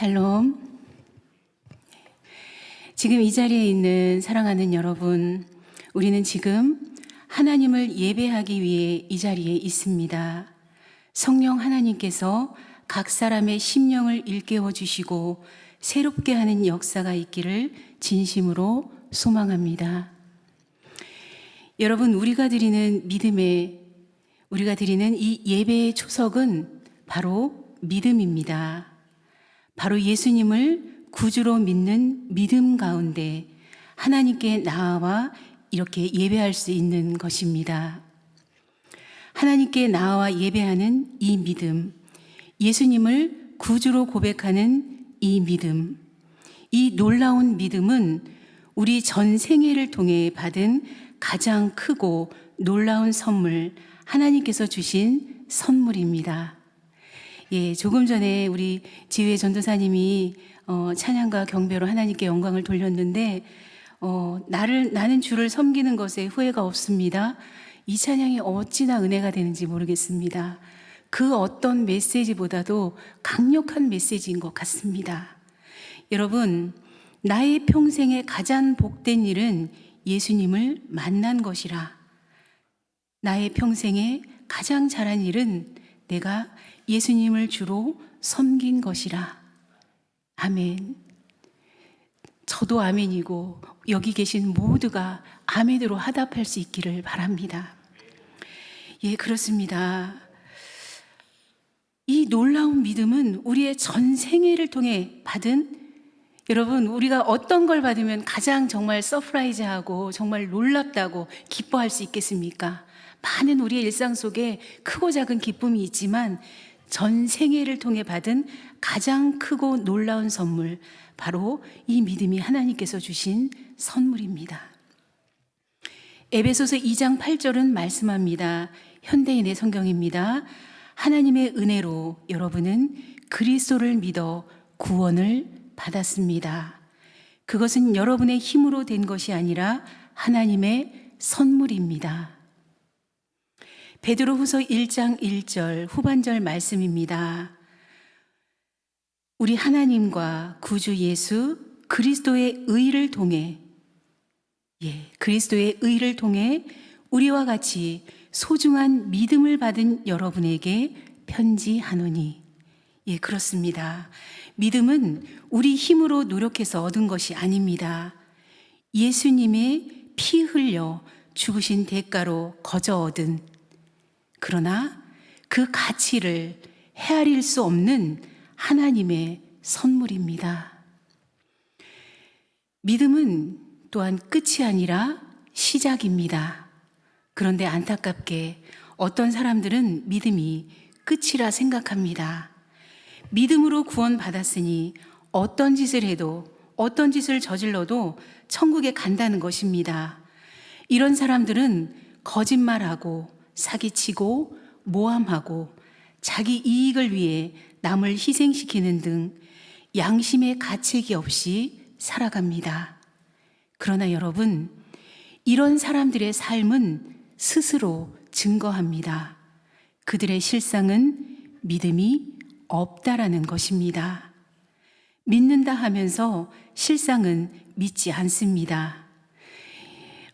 샬롬. 지금 이 자리에 있는 사랑하는 여러분, 우리는 지금 하나님을 예배하기 위해 이 자리에 있습니다. 성령 하나님께서 각 사람의 심령을 일깨워 주시고 새롭게 하는 역사가 있기를 진심으로 소망합니다. 여러분, 우리가 드리는 믿음의 우리가 드리는 이 예배의 초석은 바로 믿음입니다. 바로 예수님을 구주로 믿는 믿음 가운데 하나님께 나아와 이렇게 예배할 수 있는 것입니다. 하나님께 나아와 예배하는 이 믿음, 예수님을 구주로 고백하는 이 믿음, 이 놀라운 믿음은 우리 전 생애를 통해 받은 가장 크고 놀라운 선물, 하나님께서 주신 선물입니다. 예, 조금 전에 우리 지휘의 전도사님이 어, 찬양과 경배로 하나님께 영광을 돌렸는데 어, 나를 나는 주를 섬기는 것에 후회가 없습니다. 이 찬양이 어찌나 은혜가 되는지 모르겠습니다. 그 어떤 메시지보다도 강력한 메시지인 것 같습니다. 여러분, 나의 평생에 가장 복된 일은 예수님을 만난 것이라. 나의 평생에 가장 잘한 일은 내가 예수님을 주로 섬긴 것이라. 아멘. 저도 아멘이고 여기 계신 모두가 아멘으로 하답할 수 있기를 바랍니다. 예, 그렇습니다. 이 놀라운 믿음은 우리의 전 생애를 통해 받은 여러분, 우리가 어떤 걸 받으면 가장 정말 서프라이즈하고 정말 놀랍다고 기뻐할 수 있겠습니까? 많은 우리의 일상 속에 크고 작은 기쁨이 있지만 전 생애를 통해 받은 가장 크고 놀라운 선물, 바로 이 믿음이 하나님께서 주신 선물입니다. 에베소서 2장 8절은 말씀합니다. 현대인의 성경입니다. 하나님의 은혜로 여러분은 그리스도를 믿어 구원을 받았습니다. 그것은 여러분의 힘으로 된 것이 아니라 하나님의 선물입니다. 베드로후서 1장 1절 후반절 말씀입니다. 우리 하나님과 구주 예수 그리스도의 의를 통해 예, 그리스도의 의를 통해 우리와 같이 소중한 믿음을 받은 여러분에게 편지하노니 예, 그렇습니다. 믿음은 우리 힘으로 노력해서 얻은 것이 아닙니다. 예수님의 피 흘려 죽으신 대가로 거저 얻은 그러나 그 가치를 헤아릴 수 없는 하나님의 선물입니다. 믿음은 또한 끝이 아니라 시작입니다. 그런데 안타깝게 어떤 사람들은 믿음이 끝이라 생각합니다. 믿음으로 구원받았으니 어떤 짓을 해도 어떤 짓을 저질러도 천국에 간다는 것입니다. 이런 사람들은 거짓말하고 사기치고 모함하고 자기 이익을 위해 남을 희생시키는 등 양심의 가책이 없이 살아갑니다. 그러나 여러분, 이런 사람들의 삶은 스스로 증거합니다. 그들의 실상은 믿음이 없다라는 것입니다. 믿는다 하면서 실상은 믿지 않습니다.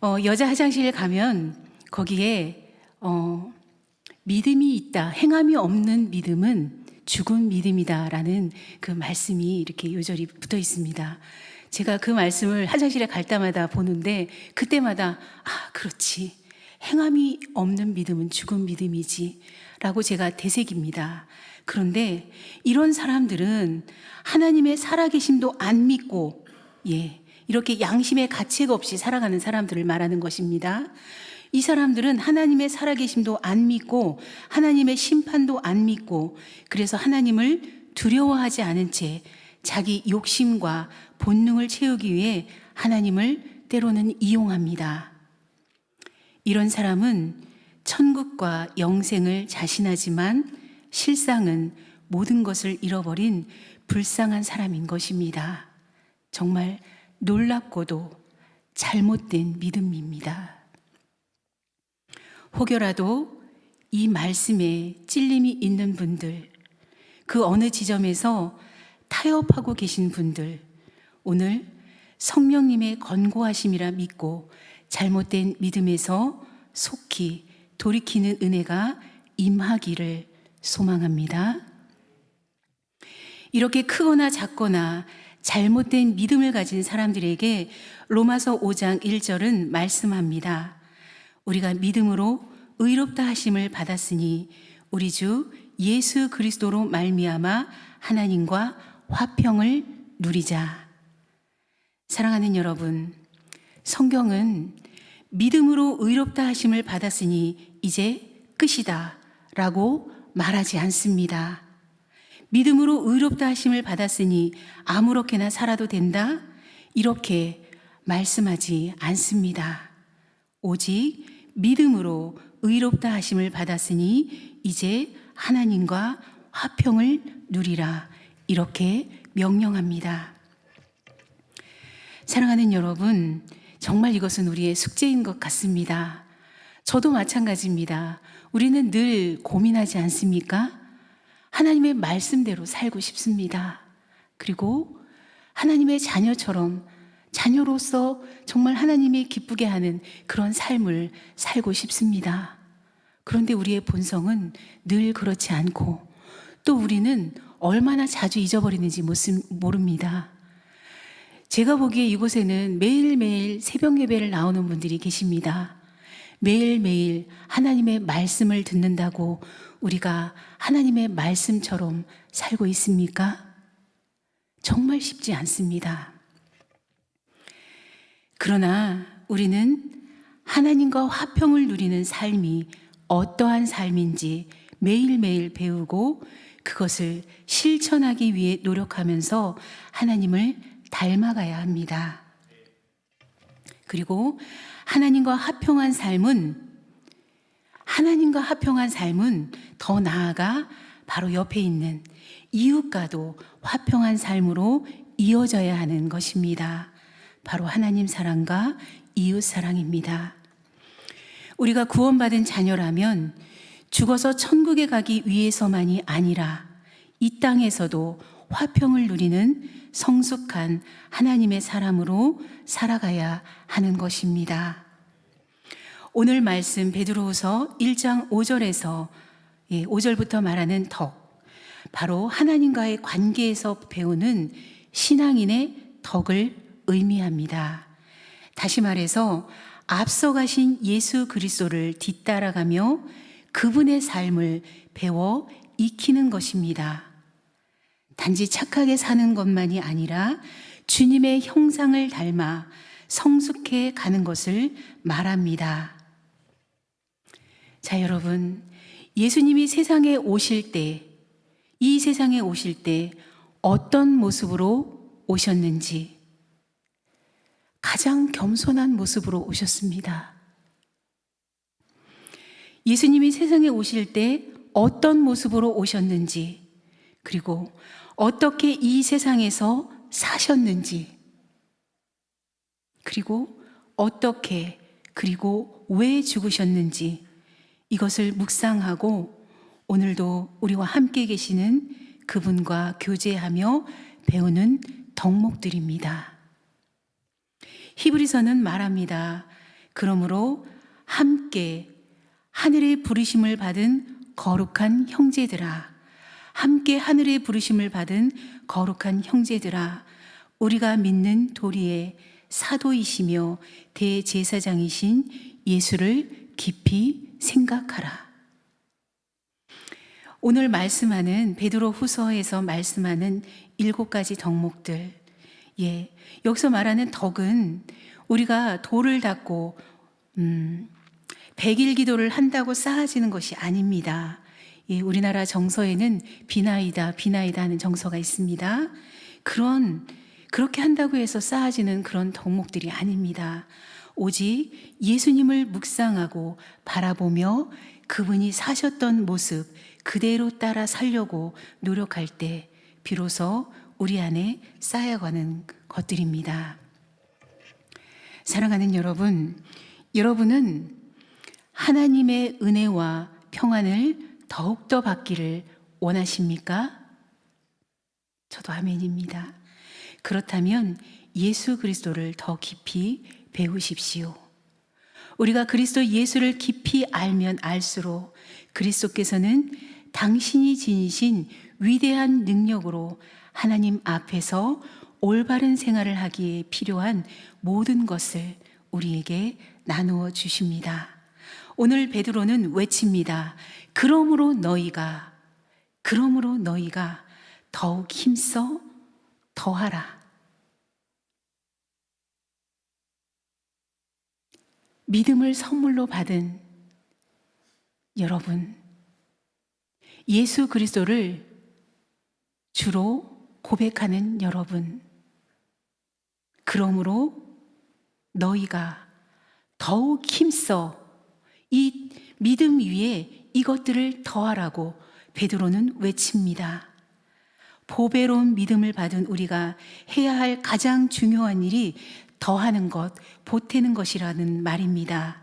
어, 여자 화장실에 가면 거기에 어, 믿음이 있다, 행함이 없는 믿음은 죽은 믿음이다라는 그 말씀이 이렇게 요절이 붙어 있습니다. 제가 그 말씀을 화장실에 갈 때마다 보는데 그때마다 아, 그렇지. 행함이 없는 믿음은 죽은 믿음이지. 라고 제가 되새깁니다. 그런데 이런 사람들은 하나님의 살아계심도 안 믿고, 예, 이렇게 양심의 가책 없이 살아가는 사람들을 말하는 것입니다. 이 사람들은 하나님의 살아계심도 안 믿고 하나님의 심판도 안 믿고 그래서 하나님을 두려워하지 않은 채 자기 욕심과 본능을 채우기 위해 하나님을 때로는 이용합니다. 이런 사람은 천국과 영생을 자신하지만 실상은 모든 것을 잃어버린 불쌍한 사람인 것입니다. 정말 놀랍고도 잘못된 믿음입니다. 혹여라도 이 말씀에 찔림이 있는 분들, 그 어느 지점에서 타협하고 계신 분들, 오늘 성령님의 권고하심이라 믿고 잘못된 믿음에서 속히 돌이키는 은혜가 임하기를 소망합니다. 이렇게 크거나 작거나 잘못된 믿음을 가진 사람들에게 로마서 5장 1절은 말씀합니다. 우리가 믿음으로 의롭다 하심을 받았으니 우리 주 예수 그리스도로 말미암아 하나님과 화평을 누리자. 사랑하는 여러분, 성경은 믿음으로 의롭다 하심을 받았으니 이제 끝이다 라고 말하지 않습니다. 믿음으로 의롭다 하심을 받았으니 아무렇게나 살아도 된다? 이렇게 말씀하지 않습니다. 오직 믿음으로 의롭다 하심을 받았으니 이제 하나님과 화평을 누리라. 이렇게 명령합니다. 사랑하는 여러분, 정말 이것은 우리의 숙제인 것 같습니다. 저도 마찬가지입니다. 우리는 늘 고민하지 않습니까? 하나님의 말씀대로 살고 싶습니다. 그리고 하나님의 자녀처럼 자녀로서 정말 하나님이 기쁘게 하는 그런 삶을 살고 싶습니다. 그런데 우리의 본성은 늘 그렇지 않고 또 우리는 얼마나 자주 잊어버리는지 모릅니다. 제가 보기에 이곳에는 매일매일 새벽 예배를 나오는 분들이 계십니다. 매일매일 하나님의 말씀을 듣는다고 우리가 하나님의 말씀처럼 살고 있습니까? 정말 쉽지 않습니다. 그러나 우리는 하나님과 화평을 누리는 삶이 어떠한 삶인지 매일매일 배우고 그것을 실천하기 위해 노력하면서 하나님을 닮아가야 합니다. 그리고 하나님과 화평한 삶은 하나님과 화평한 삶은 더 나아가 바로 옆에 있는 이웃과도 화평한 삶으로 이어져야 하는 것입니다. 바로 하나님 사랑과 이웃 사랑입니다. 우리가 구원받은 자녀라면 죽어서 천국에 가기 위해서만이 아니라 이 땅에서도 화평을 누리는 성숙한 하나님의 사람으로 살아가야 하는 것입니다. 오늘 말씀 베드로후서 1장 5절에서 5절부터 말하는 덕 바로 하나님과의 관계에서 배우는 신앙인의 덕을 의미합니다. 다시 말해서 앞서가신 예수 그리스도를 뒤따라가며 그분의 삶을 배워 익히는 것입니다. 단지 착하게 사는 것만이 아니라 주님의 형상을 닮아 성숙해 가는 것을 말합니다. 자, 여러분. 예수님이 세상에 오실 때, 이 세상에 오실 때 어떤 모습으로 오셨는지 가장 겸손한 모습으로 오셨습니다. 예수님이 세상에 오실 때 어떤 모습으로 오셨는지, 그리고 어떻게 이 세상에서 사셨는지, 그리고 어떻게, 그리고 왜 죽으셨는지, 이것을 묵상하고 오늘도 우리와 함께 계시는 그분과 교제하며 배우는 덕목들입니다. 히브리서는 말합니다. 그러므로 함께 하늘의 부르심을 받은 거룩한 형제들아, 함께 하늘의 부르심을 받은 거룩한 형제들아, 우리가 믿는 도리의 사도이시며 대제사장이신 예수를 깊이 생각하라. 오늘 말씀하는 베드로 후서에서 말씀하는 일곱 가지 덕목들. 예. 여기서 말하는 덕은 우리가 돌을 닦고, 음, 백일 기도를 한다고 쌓아지는 것이 아닙니다. 예, 우리나라 정서에는 비나이다, 비나이다 하는 정서가 있습니다. 그런, 그렇게 한다고 해서 쌓아지는 그런 덕목들이 아닙니다. 오직 예수님을 묵상하고 바라보며 그분이 사셨던 모습 그대로 따라 살려고 노력할 때 비로소 우리 안에 쌓여가는 것들입니다. 사랑하는 여러분, 여러분은 하나님의 은혜와 평안을 더욱더 받기를 원하십니까? 저도 아멘입니다. 그렇다면 예수 그리스도를 더 깊이 배우십시오. 우리가 그리스도 예수를 깊이 알면 알수록 그리스도께서는 당신이 지니신 위대한 능력으로 하나님 앞에서 올바른 생활을 하기에 필요한 모든 것을 우리에게 나누어 주십니다. 오늘 베드로는 외칩니다. 그러므로 너희가 그러므로 너희가 더욱 힘써 더하라. 믿음을 선물로 받은 여러분, 예수 그리스도를 주로 고백하는 여러분, 그러므로 너희가 더욱 힘써 이 믿음 위에 이것들을 더하라고 베드로는 외칩니다. 보배로운 믿음을 받은 우리가 해야 할 가장 중요한 일이 더하는 것, 보태는 것이라는 말입니다.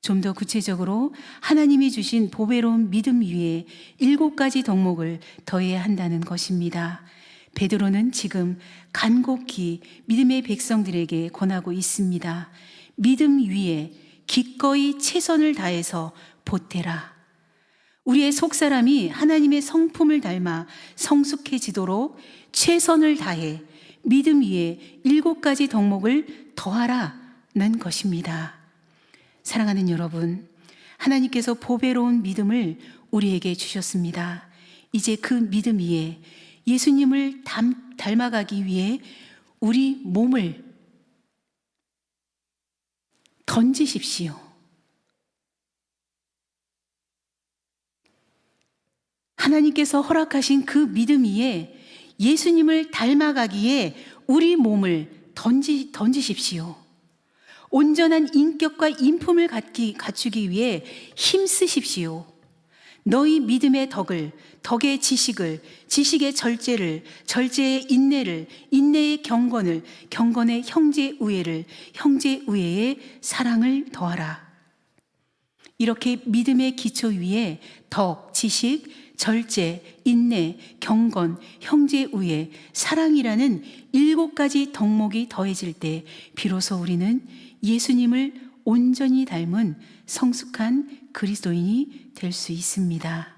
좀 더 구체적으로 하나님이 주신 보배로운 믿음 위에 일곱 가지 덕목을 더해야 한다는 것입니다. 베드로는 지금 간곡히 믿음의 백성들에게 권하고 있습니다. 믿음 위에 기꺼이 최선을 다해서 보태라. 우리의 속사람이 하나님의 성품을 닮아 성숙해지도록 최선을 다해 믿음 위에 일곱 가지 덕목을 더하라는 것입니다. 사랑하는 여러분, 하나님께서 보배로운 믿음을 우리에게 주셨습니다. 이제 그 믿음 위에 예수님을 닮, 닮아가기 위해 우리 몸을 던지십시오. 하나님께서 허락하신 그 믿음 위에 예수님을 닮아가기에 우리 몸을 던지, 던지십시오. 온전한 인격과 인품을 갖기, 갖추기 위해 힘쓰십시오. 너희 믿음의 덕을, 덕의 지식을, 지식의 절제를, 절제의 인내를, 인내의 경건을, 경건의 형제 우애를, 형제 우애의 사랑을 더하라. 이렇게 믿음의 기초 위에 덕, 지식, 절제, 인내, 경건, 형제 우애, 사랑이라는 일곱 가지 덕목이 더해질 때 비로소 우리는 예수님을 온전히 닮은 성숙한 그리스도인이 될 수 있습니다.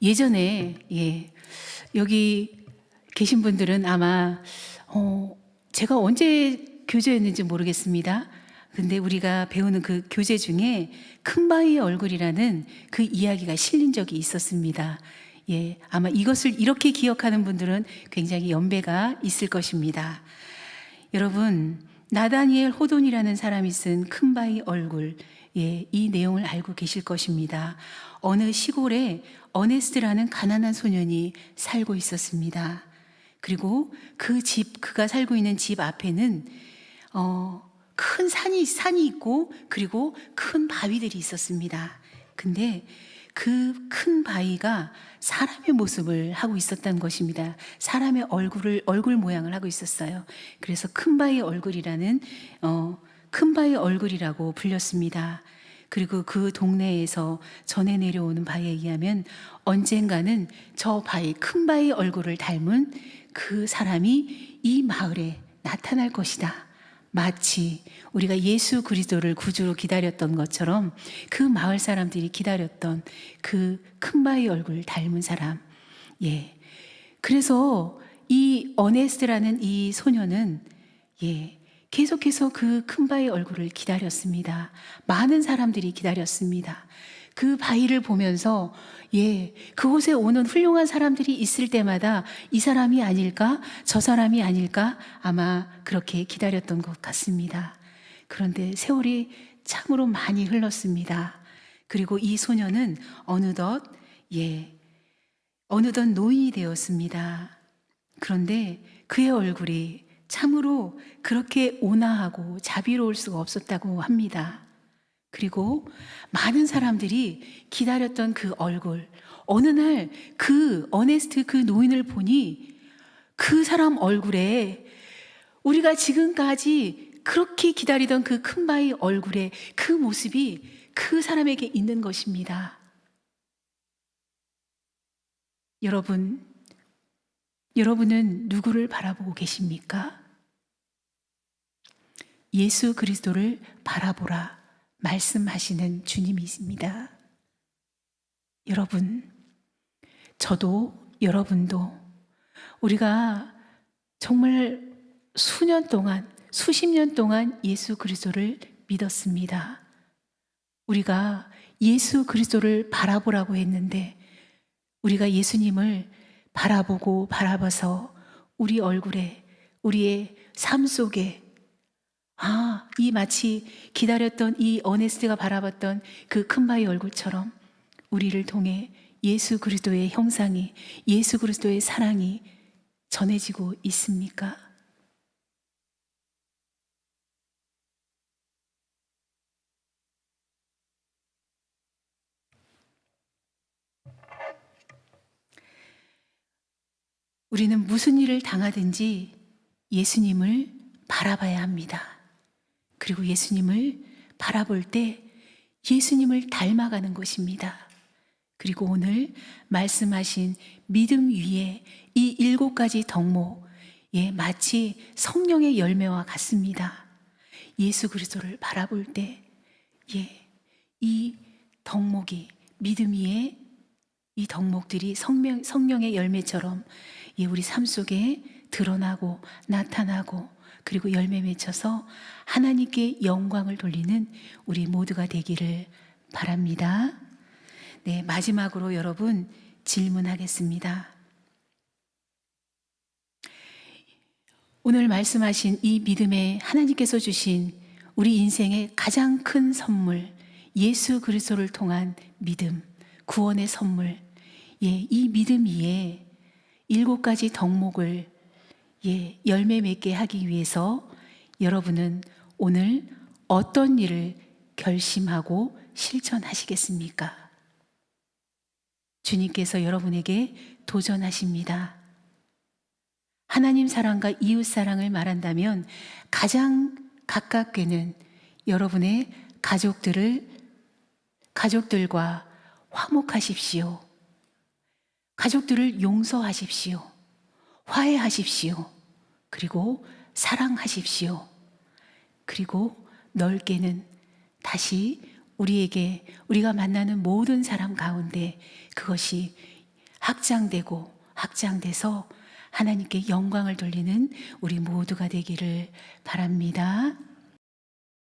예전에 예, 여기 계신 분들은 아마 어, 제가 언제 교제였는지 모르겠습니다. 근데 우리가 배우는 그 교재 중에 큰 바위의 얼굴이라는 그 이야기가 실린 적이 있었습니다. 예, 아마 이것을 이렇게 기억하는 분들은 굉장히 연배가 있을 것입니다. 여러분, 나다니엘 호돈이라는 사람이 쓴 큰바위 얼굴, 예, 이 내용을 알고 계실 것입니다. 어느 시골에 어네스트라는 가난한 소년이 살고 있었습니다. 그리고 그 집, 그가 살고 있는 집 앞에는, 어, 큰 산이, 산이 있고 그리고 큰 바위들이 있었습니다. 근데 그 큰 바위가 사람의 모습을 하고 있었던 것입니다. 사람의 얼굴을, 얼굴 모양을 하고 있었어요. 그래서 큰 바위 얼굴이라는, 어, 큰 바위 얼굴이라고 불렸습니다. 그리고 그 동네에서 전해 내려오는 바에 의하면 언젠가는 저 바위, 큰 바위 얼굴을 닮은 그 사람이 이 마을에 나타날 것이다. 마치 우리가 예수 그리스도를 구주로 기다렸던 것처럼 그 마을 사람들이 기다렸던 그 큰 바위 얼굴 닮은 사람. 예. 그래서 이 어네스트라는 이 소녀는 예. 계속해서 그 큰 바위 얼굴을 기다렸습니다. 많은 사람들이 기다렸습니다. 그 바위를 보면서 예, 그곳에 오는 훌륭한 사람들이 있을 때마다 이 사람이 아닐까? 저 사람이 아닐까? 아마 그렇게 기다렸던 것 같습니다. 그런데 세월이 참으로 많이 흘렀습니다. 그리고 이 소녀는 어느덧, 예, 어느덧 노인이 되었습니다. 그런데 그의 얼굴이 참으로 그렇게 온화하고 자비로울 수가 없었다고 합니다. 그리고 많은 사람들이 기다렸던 그 얼굴, 어느 날 그 어네스트 그 노인을 보니 그 사람 얼굴에 우리가 지금까지 그렇게 기다리던 그 큰 바위 얼굴에 그 모습이 그 사람에게 있는 것입니다. 여러분, 여러분은 누구를 바라보고 계십니까? 예수 그리스도를 바라보라 말씀하시는 주님이십니다. 여러분, 저도 여러분도 우리가 정말 수년 동안, 수십 년 동안 예수 그리스도를 믿었습니다. 우리가 예수 그리스도를 바라보라고 했는데 우리가 예수님을 바라보고 바라봐서 우리 얼굴에 우리의 삶 속에 아, 이 마치 기다렸던 이 어네스트가 바라봤던 그 큰 바위 얼굴처럼 우리를 통해 예수 그리스도의 형상이 예수 그리스도의 사랑이 전해지고 있습니까? 우리는 무슨 일을 당하든지 예수님을 바라봐야 합니다. 그리고 예수님을 바라볼 때 예수님을 닮아가는 것입니다. 그리고 오늘 말씀하신 믿음 위에 이 일곱 가지 덕목, 예, 마치 성령의 열매와 같습니다. 예수 그리스도를 바라볼 때, 예, 이 덕목이 믿음 위에 이 덕목들이 성령, 성령의 열매처럼 예, 우리 삶 속에 드러나고 나타나고 그리고 열매 맺혀서 하나님께 영광을 돌리는 우리 모두가 되기를 바랍니다. 네, 마지막으로 여러분 질문하겠습니다. 오늘 말씀하신 이 믿음에 하나님께서 주신 우리 인생의 가장 큰 선물, 예수 그리스도를 통한 믿음, 구원의 선물, 예, 이 믿음 위에 일곱 가지 덕목을 예, 열매 맺게 하기 위해서 여러분은 오늘 어떤 일을 결심하고 실천하시겠습니까? 주님께서 여러분에게 도전하십니다. 하나님 사랑과 이웃 사랑을 말한다면 가장 가깝게는 여러분의 가족들을 가족들과 화목하십시오. 가족들을 용서하십시오. 화해하십시오. 그리고 사랑하십시오. 그리고 넓게는 다시 우리에게 우리가 만나는 모든 사람 가운데 그것이 확장되고 확장돼서 하나님께 영광을 돌리는 우리 모두가 되기를 바랍니다.